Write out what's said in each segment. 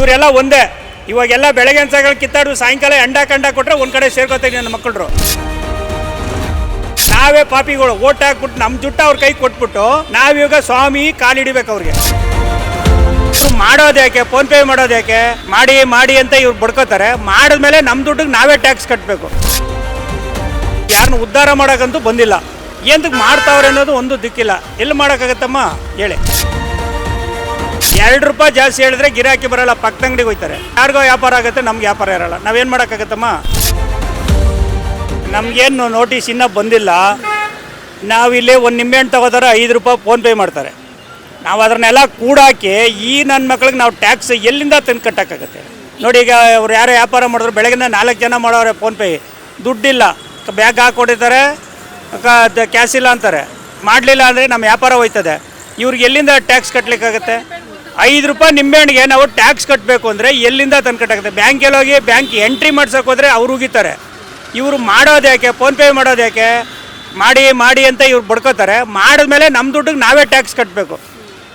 ಇವರೆಲ್ಲ ಒಂದೇ. ಇವಾಗೆಲ್ಲ ಬೆಳಗ್ಗೆ ಅನ್ಸಗಳು ಕಿತ್ತಾಡು ಸಾಯಂಕಾಲ ಎಂಡ ಕಂಡ ಕೊಟ್ರೆ ಒಂದ್ ಕಡೆ ಸೇರ್ಕೊತೀನಿ ನನ್ನ ಮಕ್ಕಳು ನಾವೇ ಪಾಪಿಗಳು, ಓಟ್ ಹಾಕ್ಬಿಟ್ಟು ನಮ್ಮ ಜುಟ್ಟ ಅವ್ರ ಕೈ ಕೊಟ್ಬಿಟ್ಟು ನಾವೀಗ ಸ್ವಾಮಿ ಕಾಲಿಡಿಬೇಕು ಅವ್ರಿಗೆ. ಮಾಡೋದು ಯಾಕೆ? ಫೋನ್ ಪೇ ಮಾಡೋದು ಯಾಕೆ? ಮಾಡಿ ಮಾಡಿ ಅಂತ ಇವ್ರು ಬಡ್ಕೋತಾರೆ. ಮಾಡಿದ್ಮೇಲೆ ನಮ್ಮ ದುಡ್ಡಿಗೆ ನಾವೇ ಟ್ಯಾಕ್ಸ್ ಕಟ್ಟಬೇಕು ಯಾರನ್ನ ಉದ್ಧಾರ ಮಾಡೋಕ್ಕಂತೂ ಬಂದಿಲ್ಲ. ಎಂದಕ್ಕೆ ಮಾಡ್ತಾವ್ರೆ ಅನ್ನೋದು ಒಂದು ದಿಕ್ಕಿಲ್ಲ. ಎಲ್ಲಿ ಮಾಡೋಕ್ಕಾಗತ್ತಮ್ಮ? ಹೇಳಿ. ಎರಡು ರೂಪಾಯಿ ಜಾಸ್ತಿ ಹೇಳಿದ್ರೆ ಗಿರಾಕಿ ಬರಲ್ಲ, ಪಕ್ಕದ ಅಂಗಡಿಗೆ ಹೋಯ್ತಾರೆ ಯಾರಿಗೋ ವ್ಯಾಪಾರ ಆಗುತ್ತೆ, ನಮ್ಗೆ ವ್ಯಾಪಾರ ಇರಲ್ಲ. ನಾವೇನು ಮಾಡೋಕ್ಕಾಗತ್ತಮ್ಮ? ನಮಗೇನು ನೋಟಿಸ್ ಇನ್ನೂ ಬಂದಿಲ್ಲ. ನಾವಿಲ್ಲಿ ಒಂದು ನಿಂಬೆಹಣ್ಣು ತಗೋತಾರೆ, ಐದು ರೂಪಾಯಿ ಫೋನ್ಪೇ ಮಾಡ್ತಾರೆ. ನಾವು ಅದನ್ನೆಲ್ಲ ಕೂಡಾಕಿ ಈ ನನ್ನ ಮಕ್ಳಿಗೆ ನಾವು ಟ್ಯಾಕ್ಸ್ ಎಲ್ಲಿಂದ ತಂದು ಕಟ್ಟೋಕ್ಕಾಗತ್ತೆ? ನೋಡಿ ಈಗ ಅವ್ರು ಯಾರೋ ವ್ಯಾಪಾರ ಮಾಡಿದ್ರು ಬೆಳಗಿನ ನಾಲ್ಕು ಜನ ಮಾಡೋರೆ ಫೋನ್ಪೇ ದುಡ್ಡಿಲ್ಲ. ಬ್ಯಾಗ್ ಹಾಕ್ಕೊಟ್ಟಿರ್ತಾರೆ ಕ್ಯಾಶ್ ಇಲ್ಲ ಅಂತಾರೆ. ಮಾಡಲಿಲ್ಲ ಅಂದರೆ ನಮ್ಮ ವ್ಯಾಪಾರ ಹೋಯ್ತದೆ. ಇವ್ರಿಗೆ ಎಲ್ಲಿಂದ ಟ್ಯಾಕ್ಸ್ ಕಟ್ಟಲಿಕ್ಕಾಗತ್ತೆ ಐದು ರೂಪಾಯಿ ನಿಂಬೆಹಣ್ಣಿಗೆ ನಾವು ಟ್ಯಾಕ್ಸ್ ಕಟ್ಟಬೇಕು ಅಂದರೆ ಎಲ್ಲಿಂದ ತಂದು ಕಟ್ಟಾಗುತ್ತೆ ಬ್ಯಾಂಕಲ್ಲಿ ಹೋಗಿ ಬ್ಯಾಂಕ್ ಎಂಟ್ರಿ ಮಾಡ್ಸೋಕೆ ಹೋದರೆ ಅವ್ರು ಉಗಿತಾರೆ. ಇವರು ಮಾಡೋದು ಯಾಕೆ? ಫೋನ್ಪೇ ಮಾಡೋದು ಯಾಕೆ? ಮಾಡಿ ಮಾಡಿ ಅಂತ ಇವ್ರು ಬಡ್ಕೋತಾರೆ. ಮಾಡಿದ್ಮೇಲೆ ನಮ್ಮ ದುಡ್ಡಿಗೆ ನಾವೇ ಟ್ಯಾಕ್ಸ್ ಕಟ್ಟಬೇಕು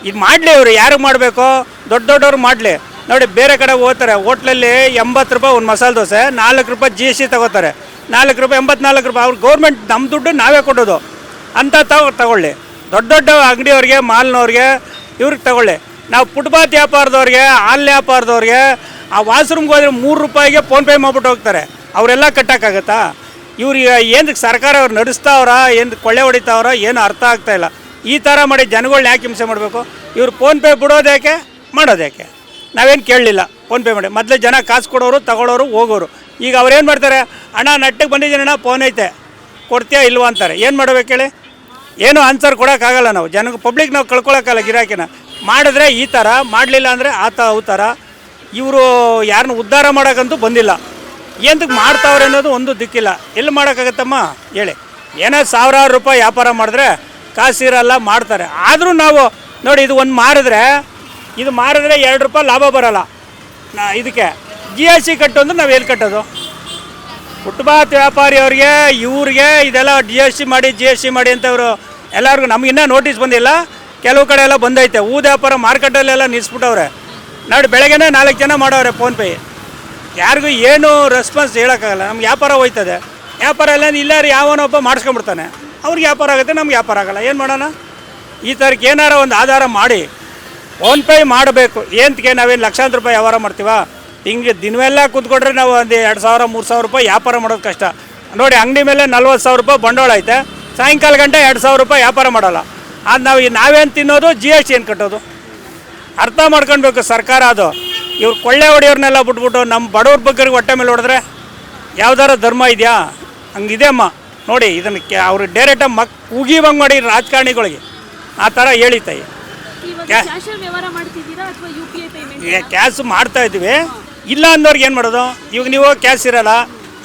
ಇದು ಮಾಡಲಿ ಇವರು ಯಾರಿಗೆ ಮಾಡಬೇಕು? ದೊಡ್ಡ ದೊಡ್ಡವ್ರು ಮಾಡಲಿ. ನೋಡಿ, ಬೇರೆ ಕಡೆ ಹೋಗ್ತಾರೆ. ಹೋಟ್ಲಲ್ಲಿ ಎಂಬತ್ತು ರೂಪಾಯಿ ಒಂದು ಮಸಾಲೆ ದೋಸೆ, ನಾಲ್ಕು ರೂಪಾಯಿ ಜಿ ಎಸ್ ಟಿ ತಗೋತಾರೆ. ನಾಲ್ಕು ರೂಪಾಯಿ, ಎಂಬತ್ನಾಲ್ಕು ರೂಪಾಯಿ. ಅವ್ರು ಗೌರ್ಮೆಂಟ್ ನಮ್ಮ ದುಡ್ಡು ನಾವೇ ಕೊಡೋದು. ಅಂತ ತಗೋ ತಗೊಳ್ಳಿ. ದೊಡ್ಡ ದೊಡ್ಡ ಅಂಗಡಿಯವ್ರಿಗೆ, ಮಾಲ್ನವ್ರಿಗೆ ಇವ್ರಿಗೆ ತಗೊಳ್ಳಿ. ನಾವು ಫುಟ್ಪಾತ್ ವ್ಯಾಪಾರದವ್ರಿಗೆ, ಹಾಲ್ ವ್ಯಾಪಾರದವ್ರಿಗೆ, ಆ ವಾಶ್ರೂಮ್ಗೆ ಹೋದ್ರೆ ಮೂರು ರೂಪಾಯಿಗೆ ಫೋನ್ಪೇ ಮಾಡ್ಬಿಟ್ಟು ಹೋಗ್ತಾರೆ. ಅವರೆಲ್ಲ ಕಟ್ಟೋಕ್ಕಾಗತ್ತಾ ಇವ್ರಿಗೆ ಏನಕ್ಕೆ ಸರ್ಕಾರ ಅವ್ರು ನಡೆಸ್ತಾವ್ರ, ಏನು ಕೊಳ್ಳೆ ಹೊಡಿತಾವ್ರ, ಏನು ಅರ್ಥ ಆಗ್ತಾ ಇಲ್ಲ. ಈ ಥರ ಮಾಡಿ ಜನಗಳ್ನ ಯಾಕೆ ಹಿಂಸೆ ಮಾಡಬೇಕು? ಇವ್ರು ಫೋನ್ಪೇ ಬಿಡೋದು ಯಾಕೆ? ಮಾಡೋದು ಯಾಕೆ? ನಾವೇನು ಕೇಳಲಿಲ್ಲ. ಫೋನ್ಪೇ ಮಾಡಿ. ಮೊದಲೇ ಜನ ಕಾಸು ಕೊಡೋರು ತಗೊಳ್ಳೋರು ಹೋಗೋರು. ಈಗ ಅವ್ರೇನು ಮಾಡ್ತಾರೆ? ಅಣ್ಣ ನಟ್ಟಿಗೆ ಬಂದಿದ್ದೀನಿ ಅಣ್ಣ ಫೋನ್ ಐತೆ. ಕೊಡ್ತೀಯಾ ಇಲ್ವಾ ಅಂತಾರೆ. ಏನು ಮಾಡ್ಬೇಕು ಹೇಳಿ? ಏನು ಆನ್ಸರ್ ಕೊಡೋಕ್ಕಾಗಲ್ಲ ನಾವು. ಜನಕ್ಕೆ ಪಬ್ಲಿಕ್ ನಾವು ಕಳ್ಕೊಳಕ್ಕಲ್ಲ ಗಿರಾಕಿನ. ಮಾಡಿದ್ರೆ ಈ ಥರ ಮಾಡಲಿಲ್ಲ ಅಂದರೆ ಆ ತ ಅವು ಥರ ಇವರು ಯಾರನ್ನ ಉದ್ಧಾರ ಮಾಡೋಕ್ಕಂತೂ ಬಂದಿಲ್ಲ. ಎಂದಕ್ಕೆ ಮಾಡ್ತಾವ್ರೆ ಅನ್ನೋದು ಒಂದು ದಿಕ್ಕಿಲ್ಲ. ಎಲ್ಲಿ ಮಾಡೋಕ್ಕಾಗತ್ತಮ್ಮ? ಹೇಳಿ. ಏನೋ ಸಾವಿರಾರು ರೂಪಾಯಿ ವ್ಯಾಪಾರ ಮಾಡಿದ್ರೆ ಕಾಸಿರಲ್ಲ ಮಾಡ್ತಾರೆ. ಆದರೂ ನಾವು, ನೋಡಿ, ಇದು ಒಂದು ಮಾರಿದ್ರೆ, ಇದು ಮಾರಿದ್ರೆ ಎರಡು ರೂಪಾಯಿ ಲಾಭ ಬರಲ್ಲ. ನಾ, ಇದಕ್ಕೆ. ಜಿ ಎಸ್ ಟಿ ಕಟ್ಟು ನಾವು ಎಲ್ಲಿ ಕಟ್ಟೋದು? ಫುಟ್ಪಾತ್ ವ್ಯಾಪಾರಿ ಅವ್ರಿಗೆ, ಇವ್ರಿಗೆ ಇದೆಲ್ಲ ಜಿ ಎಸ್ ಟಿ ಮಾಡಿ ಜಿ ಎಸ್ ಟಿ ಮಾಡಿ ಅಂತ ಇವರು ಎಲ್ಲರಿಗೂ ನಮಗಿನ್ನೂ ನೋಟಿಸ್ ಬಂದಿಲ್ಲ. ಕೆಲವು ಕಡೆ ಎಲ್ಲ ಬಂದೈತೆ. ಊದ ವ್ಯಾಪಾರ ಮಾರ್ಕೆಟಲ್ಲೆಲ್ಲ ನಿಲ್ಲಿಸ್ಬಿಟ್ಟವ್ರೆ ನೋಡಿ ಬೆಳಗ್ಗೆನೇ ನಾಲ್ಕು ಜನ ಮಾಡವ್ರೆ ಫೋನ್ಪೇ ಯಾರಿಗೂ ಏನು ರೆಸ್ಪಾನ್ಸ್ ಹೇಳೋಕ್ಕಾಗಲ್ಲ. ನಮ್ಗೆ ವ್ಯಾಪಾರ ಹೋಯ್ತದೆ. ವ್ಯಾಪಾರ ಎಲ್ಲ ಇಲ್ಲಾರು ಯಾವನೊಬ್ಬ ಮಾಡಿಸ್ಕೊಂಬಿಡ್ತಾನೆ ಅವ್ರಿಗೆ ವ್ಯಾಪಾರ ಆಗುತ್ತೆ, ನಮ್ಗೆ ವ್ಯಾಪಾರ ಆಗಲ್ಲ. ಏನು ಮಾಡೋಣ? ಈ ಥರಕ್ಕೆ ಏನಾರ ಒಂದು ಆಧಾರ ಮಾಡಿ ಫೋನ್ಪೇ ಮಾಡಬೇಕು. ಏಂತಕ್ಕೆ ನಾವೇನು ಲಕ್ಷಾಂತರ ರೂಪಾಯಿ ವ್ಯವಹಾರ ಮಾಡ್ತೀವ? ಹಿಂಗೆ ದಿನವೆಲ್ಲ ಕೂತ್ಕೊಂಡ್ರೆ ನಾವು ಒಂದು ಎರಡು ಸಾವಿರ, ಮೂರು ಸಾವಿರ ರೂಪಾಯಿ ವ್ಯಾಪಾರ ಮಾಡೋದು ಕಷ್ಟ. ನೋಡಿ, ಅಂಗಡಿ ಮೇಲೆ ನಲ್ವತ್ತು ಸಾವಿರ ರೂಪಾಯಿ ಬಂಡವಾಳ ಐತೆ. ಸಾಯಂಕಾಲ ಗಂಟೆ ಎರಡು ಸಾವಿರ ರೂಪಾಯಿ ವ್ಯಾಪಾರ ಮಾಡಲ್ಲ. ಅದು ನಾವು ಈ ನಾವೇನು ತಿನ್ನೋದು ಜಿ ಎಸ್ ಟಿ ಏನು ಕಟ್ಟೋದು? ಅರ್ಥ ಮಾಡ್ಕೊಳ್ಬೇಕು ಸರ್ಕಾರ ಅದು. ಇವ್ರು ಕೊಳ್ಳೆ ಹೊಡೆಯೋರ್ನೆಲ್ಲ ಬಿಟ್ಬಿಟ್ಟು ನಮ್ಮ ಬಡವ್ರ ಬಗ್ಗೆ ಹೊಟ್ಟೆ ಮೇಲೆ ಹೊಡೆದ್ರೆ ಯಾವ್ದಾರ ಧರ್ಮ ಇದೆಯಾ? ಹಂಗಿದೆ ಅಮ್ಮ. ನೋಡಿ ಇದನ್ನು ಕೆ ಅವ್ರು ಡೈರೆಕ್ಟಾಗಿ ಮಕ್ ಉಗಿವಂಗೆ ಮಾಡಿ ರಾಜಕಾರಣಿಗಳಿಗೆ. ಆ ಥರ ಹೇಳಿತಾಯಿ ಕ್ಯಾಶ್ ಮಾಡ್ತಾ ಇದ್ದೀವಿ ಇಲ್ಲ ಅಂದವ್ರಿಗೆ ಏನು ಮಾಡೋದು? ಇವಾಗ ನೀವು ಕ್ಯಾಶ್ ಇರಲ್ಲ.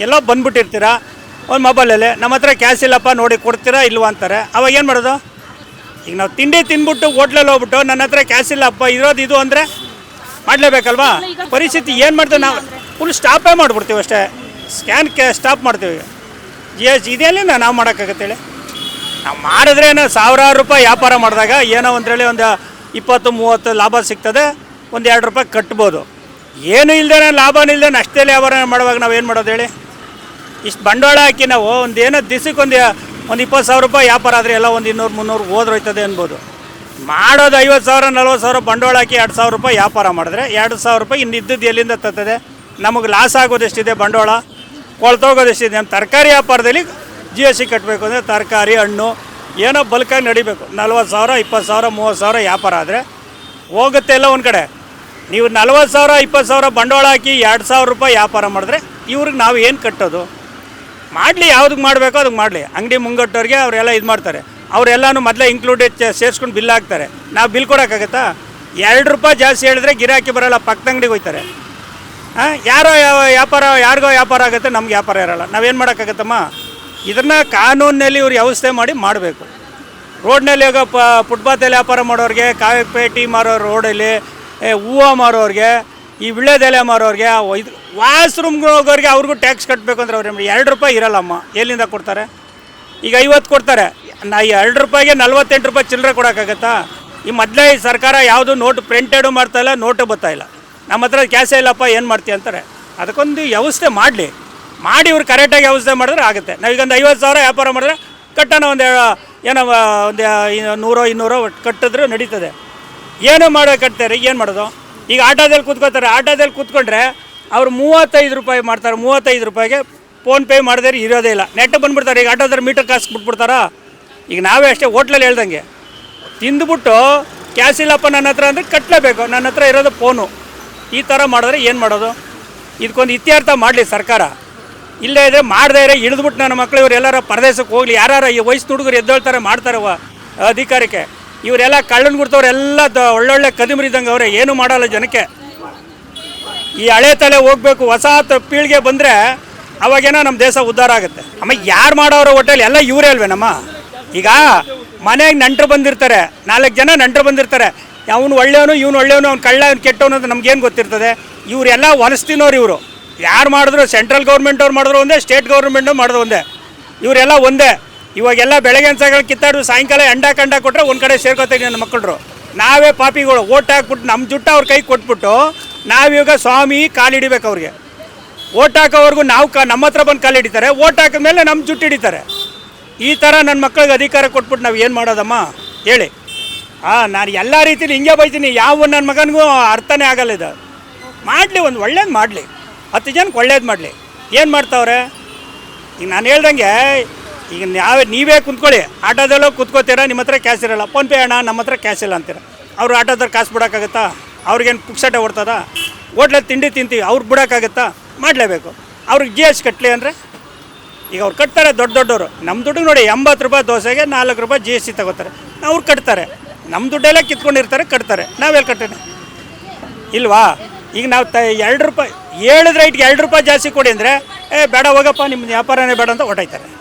ಎಲ್ಲ ಬಂದ್ಬಿಟ್ಟಿರ್ತೀರಾ? ಒಂದು ಮೊಬೈಲಲ್ಲಿ ನಮ್ಮ ಹತ್ರ ಕ್ಯಾಶ್ ಇಲ್ಲಪ್ಪ ನೋಡಿ ಕೊಡ್ತೀರಾ ಇಲ್ವಾ? ಅಂತಾರೆ. ಅವಾಗ ಏನು ಮಾಡೋದು? ಈಗ ನಾವು ತಿಂಡಿ ತಿಂದ್ಬಿಟ್ಟು ಹೋಟ್ಲಲ್ಲಿ ಹೋಗ್ಬಿಟ್ಟು ನನ್ನ ಹತ್ರ ಕ್ಯಾಶ್ ಇಲ್ಲಪ್ಪ ಇರೋದು ಇದು ಅಂದರೆ ಮಾಡಲೇಬೇಕಲ್ವಾ? ಪರಿಸ್ಥಿತಿ ಏನು ಮಾಡ್ತೇವೆ ನಾವು? ಫುಲ್ ಸ್ಟಾಪೇ ಮಾಡಿಬಿಡ್ತೀವಿ ಅಷ್ಟೇ. ಸ್ಕ್ಯಾನ್ ಕ್ಯಾ ಸ್ಟಾಪ್ ಮಾಡ್ತೀವಿ. ಜಿ ಎಸ್ ಇದೆಯಲ್ಲಿ ನಾವು ಮಾಡೋಕ್ಕಾಗತ್ತೆ ಹೇಳಿ. ನಾವು ಮಾಡಿದ್ರೆ ಏನೋ ಸಾವಿರಾರು ರೂಪಾಯಿ ವ್ಯಾಪಾರ ಮಾಡಿದಾಗ ಏನೋ ಅಂತೇಳಿ ಒಂದು ಇಪ್ಪತ್ತು ಮೂವತ್ತು ಲಾಭ ಸಿಗ್ತದೆ. ಒಂದು ಎರಡು ರೂಪಾಯಿ ಕಟ್ಬೋದು. ಏನು ಇಲ್ದೇನೆ ಲಾಭನೂ ಇಲ್ಲದೆ ಅಷ್ಟೇ ವ್ಯಾಪಾರ ಮಾಡುವಾಗ ನಾವು ಏನು ಮಾಡೋದು ಹೇಳಿ? ಇಷ್ಟು ಬಂಡವಾಳ ಹಾಕಿ ನಾವು ಒಂದು ಏನೋ ದಿಸಕ್ಕೆ ಒಂದು ಇಪ್ಪತ್ತು ಸಾವಿರ ರೂಪಾಯಿ ವ್ಯಾಪಾರ ಆದರೆ ಎಲ್ಲ ಒಂದು ಇನ್ನೂರು ಮುನ್ನೂರು ಹೋದ್ರೋಯ್ತದೆ ಅನ್ಬೋದು. ಮಾಡೋದು ಐವತ್ತು ಸಾವಿರ, ನಲ್ವತ್ತು ಸಾವಿರ ಬಂಡವಾಳ ಹಾಕಿ ಎರಡು ಸಾವಿರ ರೂಪಾಯಿ ವ್ಯಾಪಾರ ಮಾಡಿದ್ರೆ ಎರಡು ಸಾವಿರ ರೂಪಾಯಿ ಇನ್ನು ಇದ್ದದ್ದು ಎಲ್ಲಿಂದ ತತ್ತದೆ ನಮಗೆ ಲಾಸ್ ಆಗೋದೆಷ್ಟಿದೆ ಬಂಡವಾಳ? ಕೊಳ್ತೋಗೋದೆಷ್ಟಿದೆ ನಮ್ಮ ತರಕಾರಿ ವ್ಯಾಪಾರದಲ್ಲಿ ಜಿ ಎಸ್ ಸಿ ಕಟ್ಟಬೇಕು ಅಂದರೆ ತರಕಾರಿ, ಹಣ್ಣು ಏನೋ ಬಲ್ಕಾಗಿ ನಡಿಬೇಕು. ನಲ್ವತ್ತು ಸಾವಿರ, ಇಪ್ಪತ್ತು ಸಾವಿರ, ಮೂವತ್ತು ಸಾವಿರ ವ್ಯಾಪಾರ ಆದರೆ ಹೋಗುತ್ತೆ ಎಲ್ಲ ಒಂದು ಕಡೆ. ನೀವು ನಲ್ವತ್ತು ಸಾವಿರ, ಇಪ್ಪತ್ತು ಸಾವಿರ ಬಂಡವಾಳ ಹಾಕಿ ಎರಡು ಸಾವಿರ ರೂಪಾಯಿ ವ್ಯಾಪಾರ ಮಾಡಿದ್ರೆ ಇವ್ರಿಗೆ ನಾವು ಏನು ಕಟ್ಟೋದು? ಮಾಡಲಿ ಯಾವುದಕ್ಕೆ ಮಾಡಬೇಕೋ ಅದಕ್ಕೆ ಮಾಡಲಿ. ಅಂಗಡಿ ಮುಂಗಟ್ಟವ್ರಿಗೆ ಅವರೆಲ್ಲ ಇದು ಮಾಡ್ತಾರೆ. ಅವರೆಲ್ಲನೂ ಮೊದಲೇ ಇನ್ಕ್ಲೂಡೆಡ್ ಸೇರಿಸ್ಕೊಂಡು ಬಿಲ್ ಹಾಕ್ತಾರೆ. ನಾವು ಬಿಲ್ ಕೊಡೋಕ್ಕಾಗತ್ತಾ? ಎರಡು ರೂಪಾಯಿ ಜಾಸ್ತಿ ಹೇಳಿದ್ರೆ ಗಿರಾಕಿ ಬರೋಲ್ಲ, ಪಕ್ಕದ ಅಂಗಡಿಗೆ ಹೋಯ್ತಾರೆ. ಹಾಂ, ಯಾರೋ ವ್ಯಾಪಾರ, ಯಾರಿಗೋ ವ್ಯಾಪಾರ ಆಗುತ್ತೆ, ನಮ್ಗೆ ವ್ಯಾಪಾರ ಇರೋಲ್ಲ. ನಾವೇನು ಮಾಡೋಕ್ಕಾಗತ್ತಮ್ಮ? ಇದನ್ನು ಕಾನೂನಿನಲ್ಲಿ ಇವ್ರು ವ್ಯವಸ್ಥೆ ಮಾಡಿ ಮಾಡಬೇಕು. ರೋಡ್ನಲ್ಲಿ ಈಗ ಪ ಫುಟ್ಪಾತಲ್ಲಿ ವ್ಯಾಪಾರ ಮಾಡೋರಿಗೆ ಕಾಯಿಪೇಟಿ ಮಾರೋ ರೋಡಲ್ಲಿ ಹೂವು ಮಾರೋರಿಗೆ ಈ ವಿಳ್ಳೆದೆಲೆ ಮಾರೋರಿಗೆ ಇದು ವಾಶ್ರೂಮ್ಗೆ ಹೋಗೋರಿಗೆ ಅವ್ರಿಗೂ ಟ್ಯಾಕ್ಸ್ ಕಟ್ಟಬೇಕು ಅಂದ್ರೆ ಅವ್ರು ಎರಡು ರೂಪಾಯಿ ಇರಲ್ಲಮ್ಮ, ಎಲ್ಲಿಂದ ಕೊಡ್ತಾರೆ? ಈಗ ಐವತ್ತು ಕೊಡ್ತಾರೆ. ನಾ ಈ ಎರಡು ರೂಪಾಯಿಗೆ ನಲ್ವತ್ತೆಂಟು ರೂಪಾಯಿ ಚಿಲ್ಲರೆ ಕೊಡೋಕ್ಕಾಗತ್ತಾ? ಈ ಮೊದಲೇ ಈ ಸರ್ಕಾರ ಯಾವುದು ನೋಟು ಪ್ರಿಂಟೆಡು ಮಾಡ್ತಾ ಇಲ್ಲ, ನೋಟು ಬರ್ತಾ ಇಲ್ಲ. ನಮ್ಮ ಹತ್ರ ಕ್ಯಾಸೇ ಇಲ್ಲಪ್ಪ, ಏನು ಮಾಡ್ತೀವಿ ಅಂತಾರೆ. ಅದಕ್ಕೊಂದು ವ್ಯವಸ್ಥೆ ಮಾಡಲಿ. ಮಾಡಿ ಇವ್ರು ಕರೆಕ್ಟಾಗಿ ವ್ಯವಸ್ಥೆ ಮಾಡಿದ್ರೆ ಆಗುತ್ತೆ. ನಾವು ಒಂದು ಐವತ್ತು ಸಾವಿರ ವ್ಯಾಪಾರ ಮಾಡಿದ್ರೆ ಕಟ್ಟೋಣ ಒಂದು ಏನೋ ಒಂದು ನೂರೋ, ಇನ್ನೂರೋ ಕಟ್ಟಿದ್ರೆ ನಡೀತದೆ. ಏನೋ ಮಾಡೋ ಕಟ್ತಾರೆ, ಏನು ಮಾಡೋದು? ಈಗ ಆಟೋದಲ್ಲಿ ಕೂತ್ಕೋತಾರೆ ಆಟೋದಲ್ಲಿ ಕೂತ್ಕೊಂಡ್ರೆ ಅವ್ರು ಮೂವತ್ತೈದು ರೂಪಾಯಿ ಮಾಡ್ತಾರೆ. ಮೂವತ್ತೈದು ರೂಪಾಯಿಗೆ ಫೋನ್ಪೇ ಮಾಡಿದ್ರೆ ಇರೋದೇ ಇಲ್ಲ. ನೆಟ್ ಬಂದ್ಬಿಡ್ತಾರೆ. ಈಗ ಆಟೋದಲ್ಲಿ ಮೀಟರ್ ಕಾಸು ಬಿಟ್ಬಿಡ್ತಾರಾ? ಈಗ ನಾವೇ ಅಷ್ಟೇ ಹೋಟ್ಲಲ್ಲಿ ಹೇಳ್ದಂಗೆ. ತಿಂದುಬಿಟ್ಟು ಕ್ಯಾಶ್ ಇಲ್ಲಪ್ಪ ನನ್ನ ಹತ್ರ ಅಂದರೆ ಕಟ್ಟಲೇಬೇಕು ನನ್ನ ಹತ್ರ ಇರೋದು ಫೋನು ಈ ಥರ ಮಾಡಿದ್ರೆ ಏನು ಮಾಡೋದು? ಇದಕ್ಕೊಂದು ಇತ್ಯರ್ಥ ಮಾಡಲಿ ಸರ್ಕಾರ. ಇಲ್ಲೇ ಇದ್ರೆ ಮಾಡದೇ ಇರೋ ಇಳಿದ್ಬಿಟ್ಟು ನನ್ನ ಮಕ್ಕಳು ಇವ್ರು ಎಲ್ಲಾರ ಪರದೇಶಕ್ಕೆ ಹೋಗಲಿ. ಯಾರು ಈ ವಯಸ್ಸು ಹುಡುಗರು ಎದ್ದೇಳ್ತಾರೆ, ಮಾಡ್ತಾರೆ ಅಧಿಕಾರಕ್ಕೆ. ಇವರೆಲ್ಲ ಕಳ್ಳನ್ ಗುಡ್ತವ್ರೆಲ್ಲ ದ ಒಳ್ಳೊಳ್ಳೆ ಕದಿಮರಿದಂಗೆ ಅವರೇ, ಏನು ಮಾಡಲ್ಲ ಜನಕ್ಕೆ. ಈ ಹಳೆ ತಲೆ ಹೋಗ್ಬೇಕು, ಹೊಸ ಪೀಳಿಗೆ ಬಂದರೆ ಅವಾಗೇನೋ ನಮ್ಮ ದೇಶ ಉದ್ಧಾರ ಆಗುತ್ತೆ. ಆಮೇಲೆ ಯಾರು ಮಾಡೋರ ಹೋಟೆಲ್ ಎಲ್ಲ ಇವರೇ ಅಲ್ವೇ ನಮ್ಮ? ಈಗ ಮನೆಗೆ ನಂಟರು ಬಂದಿರ್ತಾರೆ, ನಾಲ್ಕು ಜನ ನಂಟರು ಬಂದಿರ್ತಾರೆ. ಅವನು ಒಳ್ಳೆಯವನು, ಇವನು ಒಳ್ಳೆಯವನು, ಅವ್ನು ಕಳ್ಳ, ಅವ್ನು ಕೆಟ್ಟವನು ಅಂತ ಏನು ಗೊತ್ತಿರ್ತದೆ? ಇವರೆಲ್ಲ ಹೊಲಸ್ತಿನವ್ರು ಇವರು. ಯಾರು ಮಾಡಿದ್ರು? ಸೆಂಟ್ರಲ್ ಗೌರ್ಮೆಂಟ್ ಅವ್ರು ಮಾಡಿದ್ರು ಒಂದೇ, ಸ್ಟೇಟ್ ಗೌರ್ಮೆಂಟು ಮಾಡಿದ್ರು ಒಂದೇ. ಇವರೆಲ್ಲ ಒಂದೇ. ಇವಾಗೆಲ್ಲ ಬೆಳಗ್ಗೆ ಸಾಗಲ್ ಕಿತ್ತಾಡು ಸಾಯಂಕಾಲ ಎಂಡ ಕಂಡ ಕೊಟ್ಟರೆ ಒಂದು ಕಡೆ ಸೇರ್ಕೊತೀವಿ ನನ್ನ ಮಕ್ಕಳು ನಾವೇ ಪಾಪಿಗಳು, ಓಟ್ ಹಾಕ್ಬಿಟ್ಟು ನಮ್ಮ ಜುಟ್ಟ ಅವ್ರ ಕೈ ಕೊಟ್ಬಿಟ್ಟು ನಾವೀಗ ಸ್ವಾಮಿ ಕಾಲಿಡಿಬೇಕು ಅವ್ರಿಗೆ. ಓಟ್ ಹಾಕೋವರೆಗೂ ನಾವು ಕ ನಮ್ಮ ಹತ್ರ ಬಂದು ಕಾಲು ಹಿಡಿತಾರೆ, ಓಟ್ ಹಾಕಿದ್ಮೇಲೆ ನಮ್ಮ ಜುಟ್ಟು ಹಿಡಿತಾರೆ. ಈ ಥರ ನನ್ನ ಮಕ್ಕಳಿಗೆ ಅಧಿಕಾರ ಕೊಟ್ಬಿಟ್ಟು ನಾವು ಏನು ಮಾಡೋದಮ್ಮ? ಹೇಳಿ. ಹಾಂ ನಾನು ಎಲ್ಲ ರೀತಿಯಲ್ಲಿ ಹಿಂಗೆ ಬೈತೀನಿ, ಯಾವ ನನ್ನ ಮಗನಿಗೂ ಅರ್ಥನೇ ಆಗಲ್ಲ ಇದು. ಮಾಡಲಿ, ಒಂದು ಒಳ್ಳೇದು ಮಾಡಲಿ. ಹತ್ತು ಜನಕ್ಕೆ ಒಳ್ಳೇದು ಮಾಡಲಿ. ಏನು ಮಾಡ್ತಾವ್ರೆ? ಈಗ ನಾನು ಹೇಳ್ದಂಗೆ ಈಗ ನಾವೇ ನೀವೇ ಕುಂತ್ಕೊಳ್ಳಿ. ಆಟೋದಲ್ಲೋ ಕುತ್ಕೋತೀರ? ನಿಮ್ಮ ಹತ್ರ ಕ್ಯಾಶ್ ಇರಲ್ಲ. ಫೋನ್ಪೇ ಅಣ್ಣ, ನಮ್ಮ ಹತ್ರ ಕ್ಯಾಶ್ ಇಲ್ಲ ಅಂತೀರ? ಅವ್ರು ಆಟೋದ್ರ ಕಾಸು ಬಿಡೋಕ್ಕಾಗತ್ತಾ? ಅವ್ರಿಗೇನು ಪುಕ್ಸಟೆ ಓಡ್ತದ ಹೋಟ್ಲಲ್ಲಿ ತಿಂಡಿ ತಿಂತೀವಿ ಅವ್ರಿಗೆ ಬಿಡೋಕ್ಕಾಗತ್ತಾ? ಮಾಡಲೇಬೇಕು. ಅವ್ರಿಗೆ ಜಿ ಎಸ್ ಕಟ್ಟಲಿ ಅಂದರೆ? ಈಗ ಅವ್ರು ಕಟ್ತಾರೆ ದೊಡ್ಡ ದೊಡ್ಡವರು. ನಮ್ಮ ದುಡ್ಡು ನೋಡಿ ಎಂಬತ್ತು ರೂಪಾಯಿ ದೋಸೆಗೆ ನಾಲ್ಕು ರೂಪಾಯಿ ಜಿ ಎಸ್ ಟಿ ತಗೋತಾರೆ. ಅವ್ರು ಕಟ್ತಾರೆ. ನಮ್ಮ ದುಡ್ಡೆಲ್ಲ ಕಿತ್ಕೊಂಡಿರ್ತಾರೆ, ಕಟ್ತಾರೆ. ನಾವೆಲ್ಲಿ ಕಟ್ಟೋಣ ಇಲ್ವಾ? ಈಗ ನಾವು ತ ಎರಡು ರೂಪಾಯಿ ಹೇಳಿದ್ರೆ ಇಟ್ಗೆ ಎರಡು ರೂಪಾಯಿ ಜಾಸ್ತಿ ಕೊಡಿ ಅಂದರೆ, ಏ, ಬೇಡ ಹೋಗಪ್ಪ ನಿಮ್ಮ ವ್ಯಾಪಾರನೇ ಬೇಡ ಅಂತ ಹೊಟ್ಟೈತಾರೆ